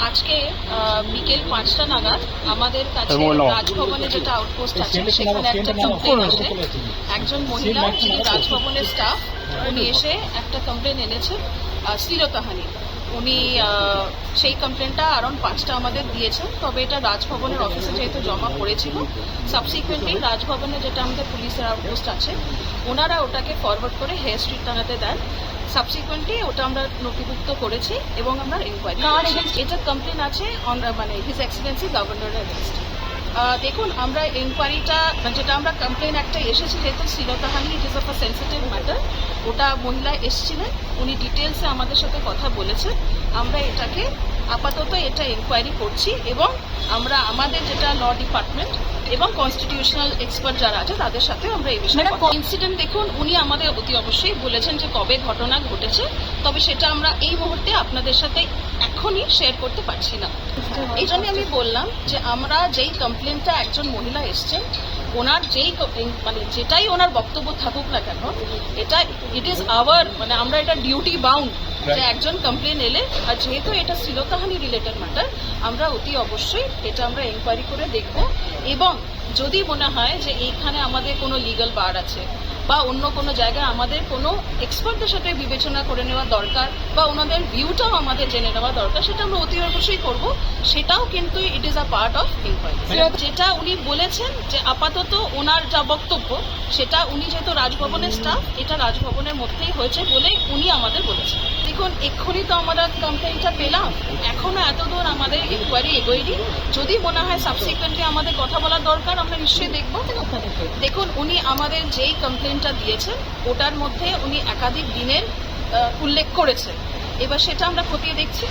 আজকে আহ, বিকেল পাঁচটা নাগাদ আমাদের কাছে রাজভবনে যেটা আউটপোস্ট আছে সেখানে একটা কমপ্লেন আছে। একজন মহিলা যিনি রাজভবনের স্টাফ উনি এসে একটা কমপ্লেন এনেছেন আহ, শ্লীলতাহানি উনি সেই কমপ্লেনটা অ্যারাউন্ড পাঁচটা আমাদের দিয়েছেন। তবে এটা রাজভবনের অফিসে যেহেতু জমা পড়েছিল সাবসিকুয়েন্টলি রাজভবনে যেটা আমাদের পুলিশের আউটপোস্ট আছে ওনারা ওটাকে ফরওয়ার্ড করে হেয়ার স্ট্রিট থানাতে দেন। সাবসিকুয়েন্টলি ওটা আমরা নথিভুক্ত করেছি এবং আমরা ইনকোয়ারি এটা কমপ্লেন আছে অন মানে হিজ এক্সিডেন্সি গভর্নরের এগেনস্ট দেখুন, আমরা এনকোয়ারিটা যেটা আমরা কমপ্লেন একটা এসেছে, যেহেতু শ্লীলতাহানি it is of a sensitive matter ওটা মহিলা এসেছিলেন, উনি ডিটেলসে আমাদের সাথে কথা বলেছেন। আমরা এটাকে আপাতত এটা এনকোয়ারি করছি এবং আমরা, আমাদের যেটা ল ডিপার্টমেন্ট এবং কনস্টিটিউশনাল এক্সপার্ট যারা আছে তাদের সাথে আমরা এই বিষয়ে ইনসিডেন্ট দেখুন উনি আমাদের অতি অবশ্যই বলেছেন যে কবে ঘটনা ঘটেছে তবে সেটা আমরা এই মুহূর্তে আপনাদের সাথে এখনই শেয়ার করতে পারছি না। এই জন্য আমি বললাম যে আমরা যেই কমপ্লেনটা একজন মহিলা এসছেন ওনার যেই মানে যেটাই ওনার বক্তব্য থাকুক না কেন এটা ইট ইজ আওয়ার মানে আমরা এটা ডিউটি বাউন্ড যে একজন কমপ্লেন এলে আর যেহেতু এটা শ্লীলতাহানি রিলেটেড ম্যাটার আমরা অতি অবশ্যই এটা আমরা এনকোয়ারি করে দেখব। এবং যদি মনে হয় যে এইখানে আমাদের কোনো লিগ্যাল বার আছে বা অন্য কোনো জায়গায় আমাদের কোনো এক্সপার্টদের সাথে বিবেচনা করে নেওয়া দরকার বা ওনাদের ভিউটাও আমাদের জেনে নেওয়া দরকার সেটা আমরা অতি অবশ্যই করব। সেটাও কিন্তু it is a part of inquiry যেটা উনি বলেছেন যে আপাতত ওনার যা বক্তব্য সেটা উনি যেহেতু রাজভবনের স্টাফ এটা রাজভবনের মধ্যেই হয়েছে বলে উনি আমাদের বলেছেন। দেখুন এক্ষুনি তো আমরা কমপ্লেনটা পেলাম। এখনও এতদূর আমাদের ইনকোয়ারি এগোয়নি। যদি মনে হয় সাবসিকুয়েন্টলি আমাদের কথা বলার দরকার, আমরা নিশ্চয়ই দেখব। দেখুন, উনি আমাদের যেই কমপ্লেনটা দিয়েছেন, ওটার মধ্যে উনি একাধিক দিনের উল্লেখ করেছেন। এবার সেটা আমরা খতিয়ে দেখছি।